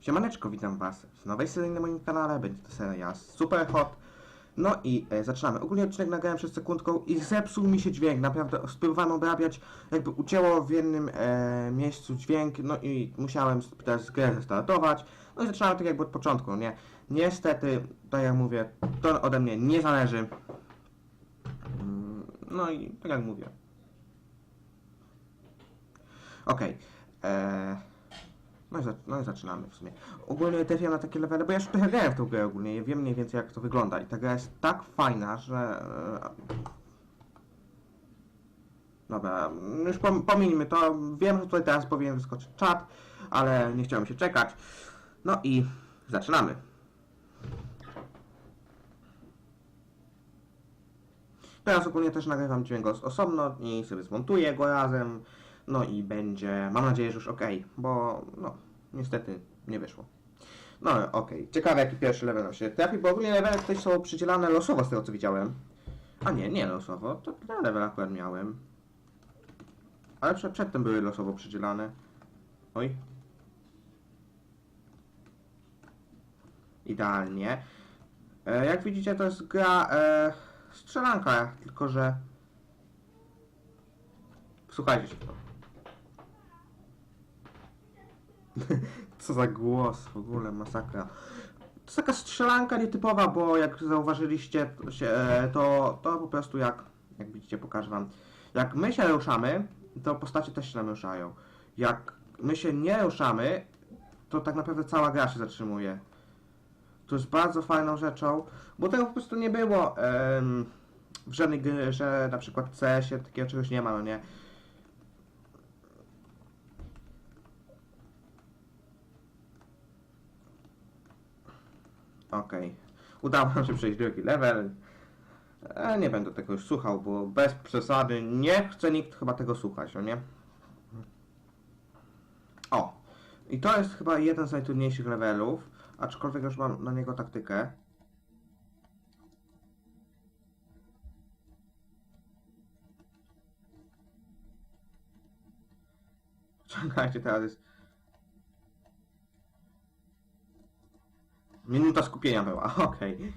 Siemaneczko, witam was w nowej serii na moim kanale, będzie to seria Super Hot. No i e, zaczynamy. Ogólnie odcinek nagrałem przez sekundką i zepsuł mi się dźwięk, naprawdę spróbowałem obrabiać, jakby ucięło w jednym e, miejscu dźwięk, no i musiałem teraz grę restartować. No i zaczynamy tak jakby od początku, nie? Niestety, tak jak mówię, to ode mnie nie zależy. Mm, No i tak jak mówię. Okej. e, no i, no i zaczynamy w sumie. Ogólnie trafiłem na takie levele, bo ja już trochę grałem w tą grę ogólnie, ja wiem mniej więcej jak to wygląda i ta gra jest tak fajna, że... e, Dobra, już pom pominijmy to, wiem, że tutaj teraz powinien wyskoczyć czat, ale nie chciałem się czekać. No i zaczynamy. Teraz ogólnie też nagrywam dźwięk os- osobno i sobie zmontuję go razem. No i będzie, mam nadzieję, że już ok, bo no, niestety nie wyszło. No okej, ciekawe jaki pierwszy level nam się trafi, bo ogólnie levele tutaj są przydzielane losowo z tego co widziałem. A nie, nie losowo, to ten level akurat miałem. Ale przed, przedtem były losowo przydzielane. Oj. Idealnie. E, jak widzicie to jest gra e, strzelanka, tylko że... Słuchajcie się to. Co za głos, w ogóle masakra. To jest taka strzelanka nietypowa, bo jak zauważyliście, to, się, e, to, to po prostu jak, jak widzicie, pokażę wam. Jak my się ruszamy, to postacie też się nam ruszają. Jak my się nie ruszamy, to tak naprawdę cała gra się zatrzymuje. To jest bardzo fajną rzeczą, bo tego po prostu nie było em, w żadnej grze, na przykład CS-ie takiego czegoś nie ma, no nie? Okej. Udało nam się przejść drugi level. E, nie będę tego już słuchał, bo bez przesady nie chce nikt chyba tego słuchać, no nie? O! I to jest chyba jeden z najtrudniejszych levelów, aczkolwiek już mam na niego taktykę. Czekajcie, teraz jest... Minuta skupienia była, okej.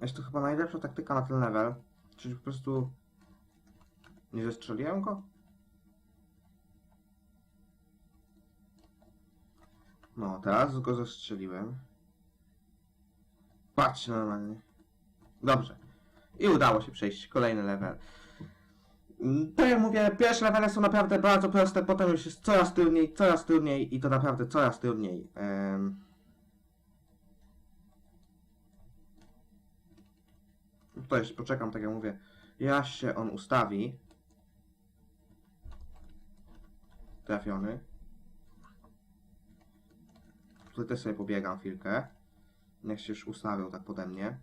Jest to chyba najlepsza taktyka na ten level. Czyli po prostu... Nie zestrzeliłem go? No, teraz go zestrzeliłem. Patrzcie normalnie. Dobrze. I udało się przejść kolejny level. Mm, To ja mówię, pierwsze levele są naprawdę bardzo proste, potem już jest coraz trudniej, coraz trudniej i to naprawdę coraz trudniej. Em. Tutaj jeszcze poczekam, tak jak mówię. Ja się on ustawi. Trafiony. Tutaj też sobie pobiegam chwilkę. Niech się już ustawił tak pode mnie.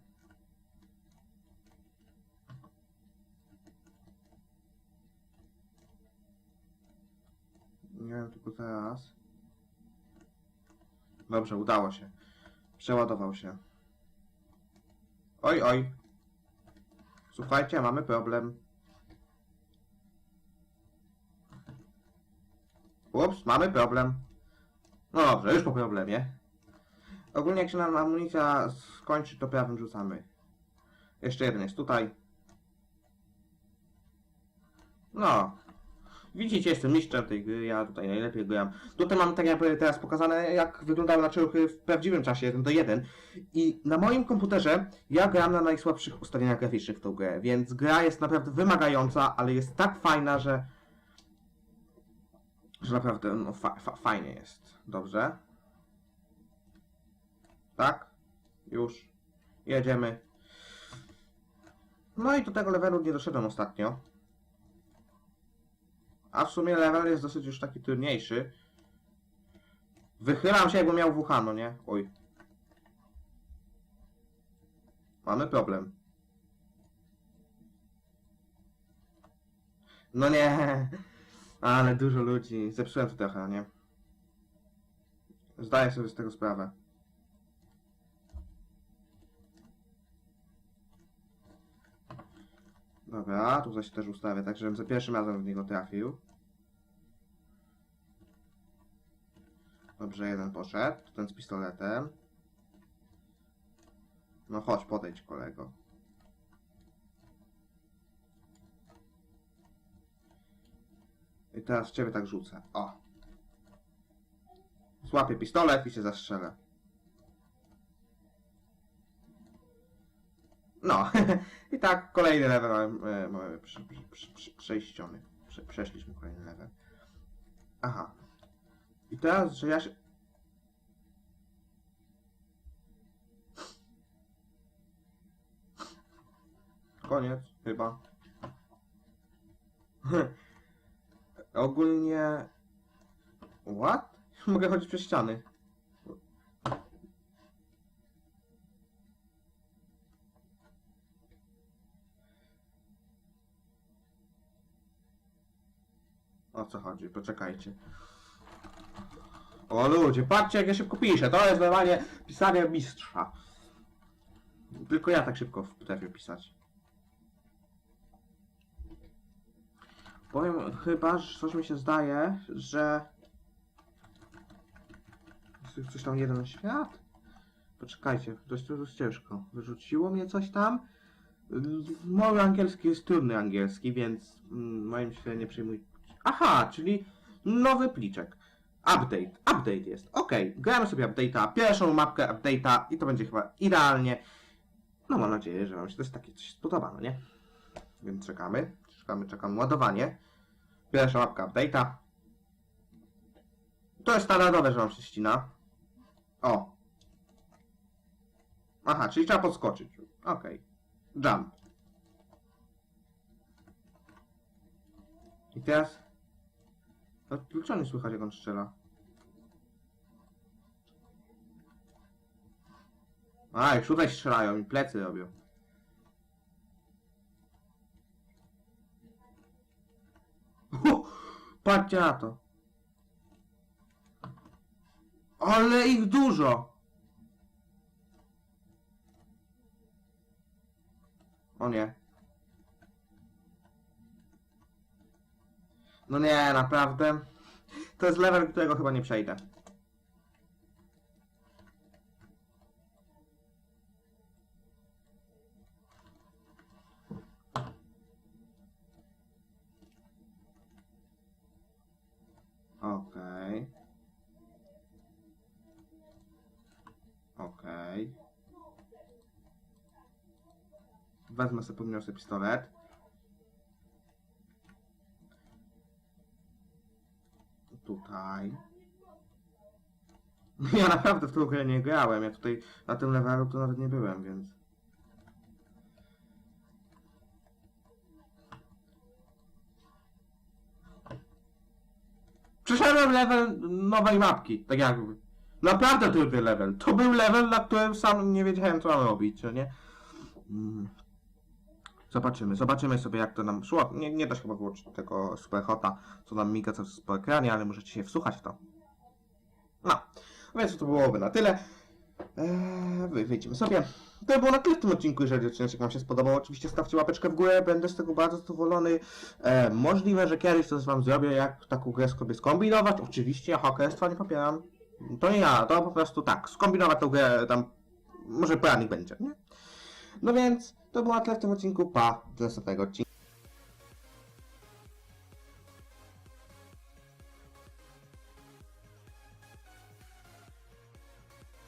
Nie wiem tylko teraz. Dobrze, udało się. Przeładował się. Oj, oj. Słuchajcie, mamy problem. Ups, mamy problem. No dobrze, już po problemie. Ogólnie jak się nam amunicja skończy, to prawym rzucamy. Jeszcze jeden jest tutaj. No. Widzicie, jestem mistrzem tej gry, ja tutaj najlepiej gram. Tutaj mam tak jakby teraz pokazane, jak wyglądały ruchy w prawdziwym czasie, 1 do 1. I na moim komputerze ja gram na najsłabszych ustawieniach graficznych w tą grę, więc gra jest naprawdę wymagająca, ale jest tak fajna, że że naprawdę no, fa fa fajnie jest. Dobrze. Tak? Już. Jedziemy. No i do tego levelu nie doszedłem ostatnio. A w sumie level jest dosyć już taki trudniejszy. Wychylam się jakbym miał WH, no nie? Oj. Mamy problem. No nie. Ale dużo ludzi. Zepsułem to trochę, nie? Zdaję sobie z tego sprawę. Dobra, tu zaś też ustawię, tak żebym za pierwszym razem w niego trafił. Dobrze, jeden poszedł, ten z pistoletem. No chodź, podejdź kolego. I teraz ciebie tak rzucę. O. Złapię pistolet i się zastrzelę. No. I tak kolejny level e, mamy prze, prze, prze, przejściony. Prze, przeszliśmy kolejny level. Aha. I teraz, że ja się... Koniec, chyba. Ogólnie... What? Mogę chodzić przez ściany. O co chodzi? Poczekajcie. O ludzie, patrzcie jak ja szybko piszę. To jest normalnie pisanie mistrza. Tylko ja tak szybko potrafię pisać. Chyba, że coś mi się zdaje, że... Coś tam jeden świat? Poczekajcie, dość jest ciężko. Wyrzuciło mnie coś tam? Mój angielski jest trudny angielski, więc mm, moim się nie przejmuj. Aha, czyli nowy pliczek. Update. Update jest. Ok, gramy sobie update'a, pierwszą mapkę update'a i to będzie chyba idealnie. No mam nadzieję, że wam się też takie coś spodoba, no nie? Więc czekamy. Czekamy, czekamy. Ładowanie. Pierwsza mapka update'a. To jest standardowe, że wam się ścina. O. Aha, czyli trzeba podskoczyć. Okej. Jump. I teraz... No, nie słychać jak on strzela? A, już tutaj strzelają i plecy robią. Patrzcie na to. Ale ich dużo! O nie. No nie, naprawdę. To jest level, którego chyba nie przejdę. Okej. Okej. Wezmę sobie, podniosę pistolet. Tutaj. Ja naprawdę w tą grę nie grałem. Ja tutaj na tym levelu to nawet nie byłem, więc. Przeszedłem level nowej mapki, tak jakby. Naprawdę trudny level. To był level, na którym sam nie wiedziałem co mam robić, no nie? Mm. Zobaczymy, zobaczymy sobie jak to nam szło. Nie, nie da się chyba wyłączyć tego superhota, co nam miga czas po ekranie, ale możecie się wsłuchać w to. No, więc to byłoby na tyle. Eee, wy- wyjdziemy sobie. To było na tyle w tym odcinku, jeżeli odcinek Wam się spodobał. Oczywiście stawcie łapeczkę w górę, będę z tego bardzo zadowolony. E, możliwe, że kiedyś coś Wam zrobię, jak taką grę sobie skombinować. Oczywiście, ja hakerstwa nie popieram. To nie ja, to po prostu tak, skombinować tą grę tam, może poradnik będzie, nie? No więc, to było na tyle w tym odcinku, pa, do następnego odcinka.